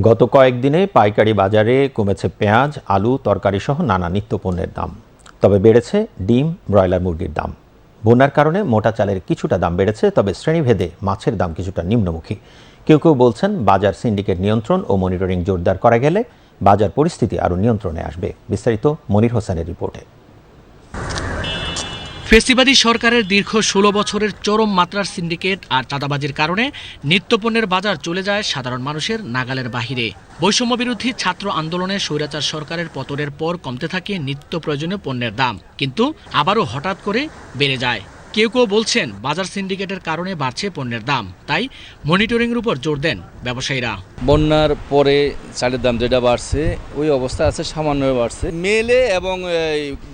গত কয়েকদিনে পাইকারি বাজারে কমেছে পেঁয়াজ, আলু তরকারি সহ নানা নিত্যপণ্যের দাম। তবে বেড়েছে ডিম, ব্রয়লার মুরগির দাম। বন্যার কারণে মোটা চালের কিছুটা দাম বেড়েছে, তবে শ্রেণীভেদে মাছের দাম কিছুটা নিম্নমুখী। কেউ কেউ বলছেন বাজার সিন্ডিকেট নিয়ন্ত্রণ ও মনিটরিং জোরদার করা গেলে বাজার পরিস্থিতি আরও নিয়ন্ত্রণে আসবে। বিস্তারিত মনির হোসেনের রিপোর্টে। ফেসিবাদী সরকারের দীর্ঘ ষোলো বছরের চরম মাত্রার সিন্ডিকেট আর চাঁদাবাজির কারণে নিত্যপণ্যের বাজার চলে যায় সাধারণ মানুষের নাগালের বাহিরে। বৈষম্য বিরোধী ছাত্র আন্দোলনে স্বৈরাচার সরকারের পতনের পর কমতে থাকে নিত্য প্রয়োজনীয় পণ্যের দাম। কিন্তু আবারও হঠাৎ করে বেড়ে যায়। কেউ কেউ বলছেন বাজার সিন্ডিকেটের কারণে বাড়ছে পণ্যের দাম। তাই মনিটরিংয়ের উপর জোর দেন ব্যবসায়ীরা। বন্যার পরে চালের দাম যেটা বাড়ছে ওই অবস্থা আছে সামান্য বাড়ছে। মেলে এবং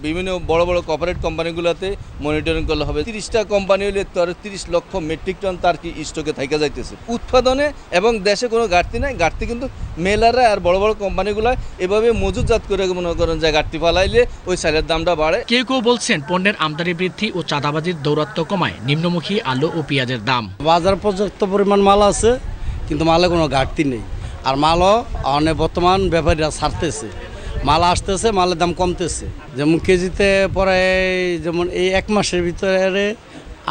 বিভিন্ন বড় বড় কর্পোরেট কোম্পানিগুলোতে মনিটরিং করলে হবে। তিরিশটা কোম্পানি হলে তার তিরিশ লক্ষ মেট্রিক টন তার কি স্টকে থেকে যাইতেছে। উৎপাদনে এবং দেশে কোনো ঘাটতি নাই। ঘাটতি কিন্তু মেলাররা আর বড় বড় কোম্পানিগুলো এভাবে মজুতজাত করে মনে করেন যে ঘাটতি ফালাইলে ওই চালের দামটা বাড়ে। কেউ কেউ বলছেন পণ্যের আমদানি বৃদ্ধি ও চাঁদাবাজির দৌরাত্ম্য কমায় নিম্নমুখী আলু ও পেঁয়াজের দাম। বাজার পর্যাপ্ত পরিমাণ মাল আছে কিন্তু মালে কোনো ঘাটতি নেই। আর মালও অনেক বর্তমান ব্যাপারীরা ছাড়তেছে। মাল আসতেছে মালের দাম কমতেছে। যেমন কেজিতে পরে যেমন এই এক মাসের ভিতরে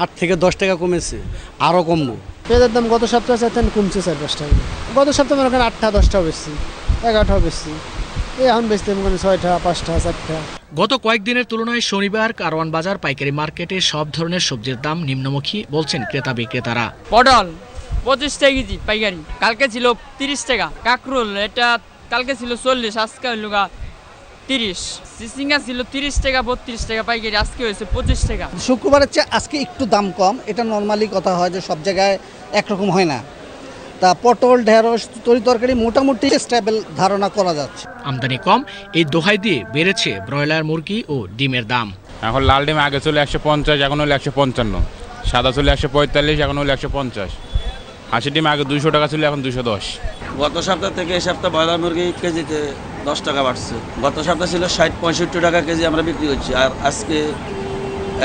আট থেকে দশ টাকা কমেছে আরও কমবো। পেঁয়াজের দাম গত সপ্তাহে চাইতেন কমছে চার পাঁচ টাকা। গত সপ্তাহে মনে করেন আটটা দশটাও বেশি এগারোটাও বেশি। এখন বেশি মনে ছয়টা পাঁচটা চারটা। গত কয়েকদিনের তুলনায় শনিবার কারওয়ান বাজার পাইকারি মার্কেটে সব ধরনের সবজির দাম নিম্নমুখী বলছেন ক্রেতা বিক্রেতারা। পটল পঁচিশ টাকা কেজি পাইকারি কালকে ছিল তিরিশ টাকা। কাকরুল এটা কালকে ছিল চল্লিশ আজকে হইল তিরিশ। সিসিঙ্গা ছিল তিরিশ টাকা বত্রিশ টাকা পাইকারি আজকে হয়েছে পঁচিশ টাকা। শুক্রবারের চেয়ে আজকে একটু দাম কম এটা নর্মালি কথা হয় যে সব জায়গায় একরকম হয় না। তা পটল ঢেঁড়স তরি তরকারি মোটামুটি স্টেবল ধারণা করা যাচ্ছে। আমদানি কম এই দোহাই দিয়ে বেড়েছে ব্রয়লার মুরগি ও ডিমের দাম। এখন লাল ডিম আগে চলে একশো পঞ্চাশ এখন হলো একশো পঞ্চান্ন। সাদা চলে একশো পঁয়তাল্লিশ এখন হলো একশো পঞ্চাশ। হাঁসি ডিম আগে দুশো টাকা ছিল এখন দুশো দশ। গত সপ্তাহ থেকে এই সপ্তাহ ব্রয়লার মুরগি কেজিতে দশ টাকা বাড়ছে। গত সপ্তাহ ছিল ষাট পঁয়ষট্টি টাকা কেজি আমরা বিক্রি করছি আর আজকে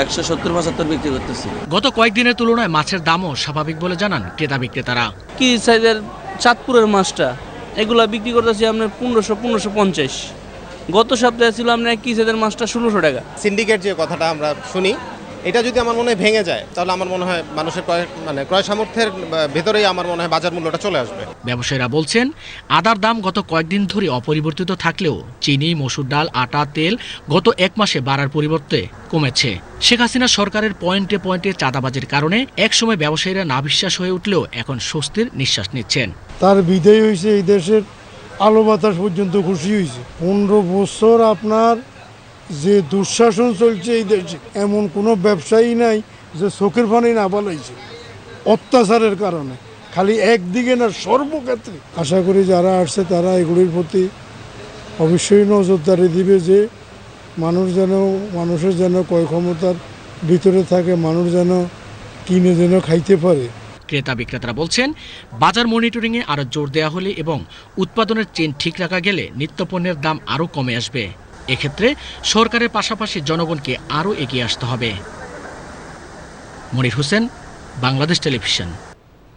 একশো সত্তর পঁচাত্তর বিক্রি করতেছি। গত কয়েকদিনের তুলনায় মাছের দামও স্বাভাবিক বলে জানান ক্রেতা বিক্রেতারা। কি সাইজের? চাঁদপুরের মাছটা। এগুলা বিক্রি করতেছি আপনার পনেরোশো পনেরোশো পঞ্চাশ। গত সপ্তাহে ছিল আপনার কি সাইজের মাছটা ষোলোশো টাকা। সিন্ডিকেট যে কথাটা আমরা শুনি এটা যদি আমার মনে হয় ভেঙে যায় তাহলে আমার মনে হয় মানুষের ক্রয় মানে ক্রয় সামর্থ্যের ভেতরেই আমার মনে হয় বাজার মূল্যটা চলে আসবে। ব্যবসায়ীরা বলছেন আদার দাম গত কয়েকদিন ধরে অপরিবর্তিত থাকলেও চিনি মসুর ডাল আটা তেল গত এক মাসে বাড়ার পরিবর্তে কমেছে। শেখ হাসিনা সরকারের পয়েন্টে পয়েন্টে চাঁদাবাজির কারণে একসময় ব্যবসায়ীরা নাভিশ্বাস হয়ে উঠলেও এখন স্বস্তির নিঃশ্বাস নিচ্ছেন। তার বিদায় হয়েছে এই দেশের আলো বাতাস পর্যন্ত খুশি হয়েছে। পনেরো বছর আপনার যে দুঃশাসন চলছে এই দেশে, এমন কোনো ব্যবসায়ী নাই যে চোখের পানি না বলাইছে, অত্যাচারের কারণে। খালি একদিকে না, সর্বক্ষেত্রে। আশা করি যারা আসছে, তারা এগুলির প্রতি অবশ্যই নজরদারি দিবে যে মানুষ যেন, মানুষের যেন ক্রয় ক্ষমতার ভিতরে থাকে, মানুষ যেন কিনে যেন খাইতে পারে। ক্রেতা বিক্রেতারা বলছেন, বাজার মনিটরিংয়ে আরও জোর দেওয়া হলে এবং উৎপাদনের চেন ঠিক রাখা গেলে নিত্যপণ্যের দাম আরও কমে আসবে। এক্ষেত্রে সরকারের পাশাপাশি জনগণকে আরও এগিয়ে আসতে হবে। মনির হোসেন বাংলাদেশ টেলিভিশন।